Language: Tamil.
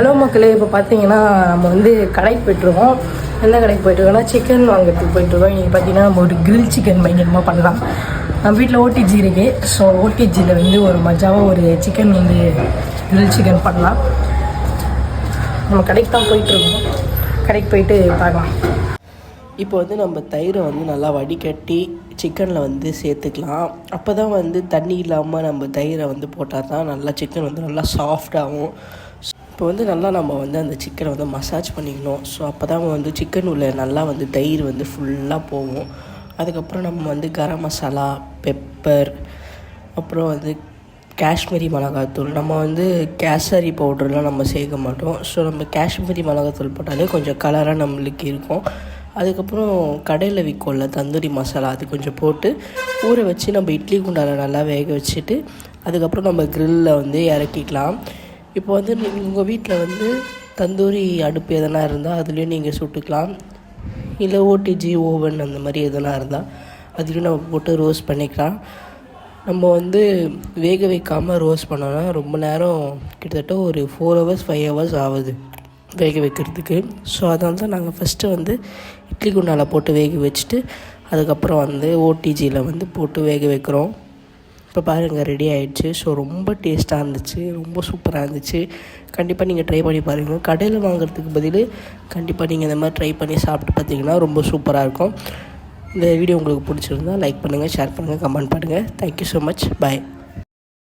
ஹலோ மக்களே இப்போ பார்த்தீங்கன்னா நம்ம வந்து கடைக்கு போயிட்டுருக்கோம். எந்த கடைக்கு போயிட்டுருக்கோம்னா சிக்கன் வாங்குறதுக்கு போயிட்டுருக்கோம். இன்றைக்கி பார்த்தீங்கன்னா நம்ம ஒரு கிரில் சிக்கன் பயங்கரமாக பண்ணலாம். நம்ம வீட்டில் ஓடிஜி இருக்கு. ஸோ ஓடிஜியில் வந்து ஒரு மஜாவாக ஒரு சிக்கன் வந்து கிரில் சிக்கன் பண்ணலாம். நம்ம கடைக்கு தான் போயிட்டுருக்கோம். கடைக்கு போயிட்டு பார்க்கலாம். இப்போ வந்து நம்ம தயிரை வந்து நல்லா வடிகட்டி சிக்கனில் வந்து சேர்த்துக்கலாம். அப்போ தான் வந்து தண்ணி இல்லாமல் நம்ம தயிரை வந்து போட்டால் தான் நல்லா சிக்கன் வந்து நல்லா சாஃப்டாகும் இப்போ வந்து நல்லா நம்ம வந்து அந்த சிக்கனை வந்து மசாஜ் பண்ணிக்கணும். ஸோ அப்போ தான் வந்து சிக்கன் உள்ள நல்லா வந்து தயிர் வந்து ஃபுல்லாக போகும். அதுக்கப்புறம் நம்ம வந்து கரம் மசாலா பெப்பர் அப்புறம் வந்து காஷ்மீரி மிளகாத்தூள். நம்ம வந்து கேசரி பவுடர்லாம் நம்ம சேர்க்க மாட்டோம். ஸோ நம்ம காஷ்மீரி மிளகாத்தூள் போட்டாலே கொஞ்சம் கலராக நம்மளுக்கு இருக்கும். அதுக்கப்புறம் கடையில் விற்கும்ல தந்தூரி மசாலா அது கொஞ்சம் போட்டு ஊற வச்சு நம்ம இட்லி குண்டால நல்லா வேக வச்சுட்டு அதுக்கப்புறம் நம்ம க்ரில்லில் வந்து இறக்கிக்கலாம். இப்போ வந்து உங்கள் வீட்டில் வந்து தந்தூரி அடுப்பு எதனா இருந்தால் அதுலேயும் நீங்கள் சுட்டுக்கலாம். இல்லை ஓடிஜி ஓவன் அந்த மாதிரி எதனா இருந்தால் அதுலேயும் நம்ம போட்டு ரோஸ்ட் பண்ணிக்கலாம். நம்ம வந்து வேக வைக்காமல் ரோஸ்ட் பண்ணோன்னா ரொம்ப நேரம் கிட்டத்தட்ட ஒரு ஃபோர் ஹவர்ஸ் ஃபைவ் ஹவர்ஸ் ஆகுது வேக வைக்கிறதுக்கு. ஸோ அதனால தான் நாங்கள் ஃபஸ்ட்டு வந்து இட்லி குண்டாவில் போட்டு வேக வச்சுட்டு அதுக்கப்புறம் வந்து ஓடிஜியில் வந்து போட்டு வேக வைக்கிறோம். இப்போ பாருங்கள் ரெடி ஆகிடுச்சு ஸோ ரொம்ப டேஸ்ட்டாக இருந்துச்சு. ரொம்ப சூப்பராக இருந்துச்சு. கண்டிப்பாக நீங்கள் ட்ரை பண்ணி பாருங்கள் கடையில் வாங்குறதுக்கு பதில் கண்டிப்பாக நீங்கள் இந்த மாதிரி ட்ரை பண்ணி சாப்பிட்டு பார்த்தீங்கன்னா ரொம்ப சூப்பராக இருக்கும். இந்த வீடியோ உங்களுக்கு பிடிச்சிருந்தா லைக் பண்ணுங்கள் ஷேர் பண்ணுங்கள் கமெண்ட் பண்ணுங்கள் தேங்க்யூ ஸோ மச் பாய்